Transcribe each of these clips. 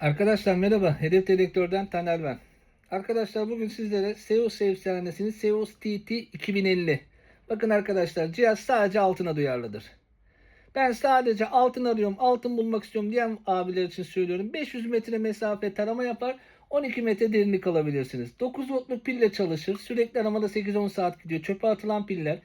Arkadaşlar merhaba. Hedef Dedektör'den Taner ben. Arkadaşlar bugün sizlere Seos efsanesinin Seos TT 2050. Bakın arkadaşlar cihaz sadece altına duyarlıdır. Ben sadece altın arıyorum, altın bulmak istiyorum diyen abiler için söylüyorum. 500 metre mesafe tarama yapar. 12 metre derinlik alabilirsiniz. 9 voltluk pille çalışır. Sürekli aramada 8-10 saat gidiyor. Çöpe atılan piller.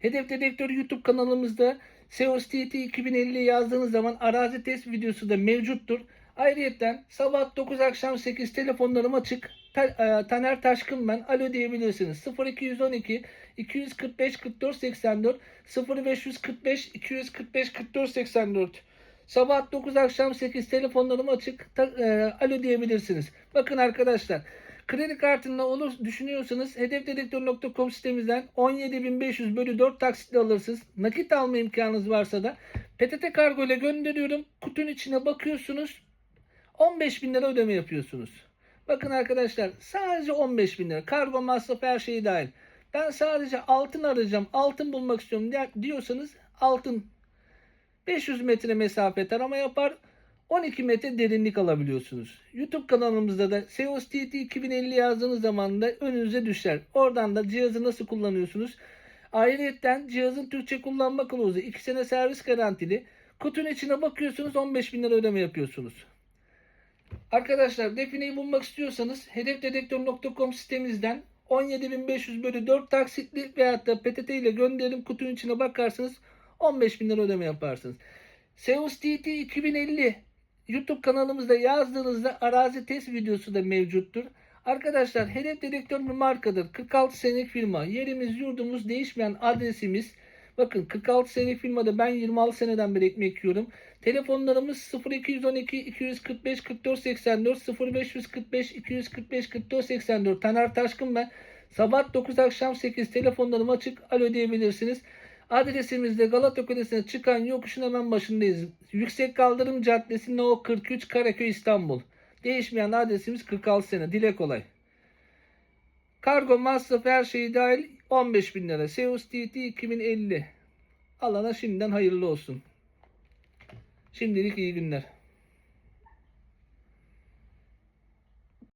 Hedef Dedektör YouTube kanalımızda Seos TT 2050 yazdığınız zaman arazi test videosu da mevcuttur. Ayrıyeten sabah 9 akşam 8 telefonlarım açık. E, Taner Taşkın ben. Alo diyebilirsiniz. 0212 245 44 84 0545 245 44 84 Sabah 9 akşam 8 telefonlarım açık. Ta- e, alo diyebilirsiniz. Bakın arkadaşlar. Kredi kartında olur düşünüyorsanız hedefdedektör.com sitemizden 17.500 bölü 4 taksitle alırsınız. Nakit alma imkanınız varsa da PTT kargo ile gönderiyorum. Kutunun içine bakıyorsunuz. 15 bin lira ödeme yapıyorsunuz. Bakın arkadaşlar sadece 15 bin lira. Kargo masrafı her şeyi dahil. Ben sadece altın arayacağım. Altın bulmak istiyorum diyorsanız altın 500 metre mesafe tarama yapar. 12 metre derinlik alabiliyorsunuz. YouTube kanalımızda da Seos TT 2050 yazdığınız zaman da önünüze düşer. Oradan da cihazı nasıl kullanıyorsunuz? Ayrıca cihazın Türkçe kullanma kılavuzu 2 sene servis garantili. Kutunun içine bakıyorsunuz 15 bin lira ödeme yapıyorsunuz. Arkadaşlar defineyi bulmak istiyorsanız hedefdedektör.com sitemizden 17.500 bölü 4 taksitli veyahut da PTT ile gönderim kutunun içine bakarsanız 15 bin lira ödeme yaparsınız. Seus TT 2050 YouTube kanalımızda yazdığınızda arazi test videosu da mevcuttur. Arkadaşlar hedef dedektör bir markadır. 46 senelik firma. Yerimiz yurdumuz değişmeyen adresimiz. Bakın 46 senelik firmada ben 26 seneden beri ekmek yiyorum. Telefonlarımız 0212 245 44 84 0545 245 44 84 Taner Taşkın ben. Sabah 9 akşam 8 telefonlarım açık. Alo diyebilirsiniz. Adresimizde Galata Kulesi'ne çıkan yokuşun hemen başındayız. Yüksek Kaldırım Caddesi No 43 Karaköy İstanbul. Değişmeyen adresimiz 46 sene. Dile kolay. Kargo masrafı her şeyi dahil 15 bin lira. Seus TT 2050. Alana şimdiden hayırlı olsun. Şimdilik iyi günler.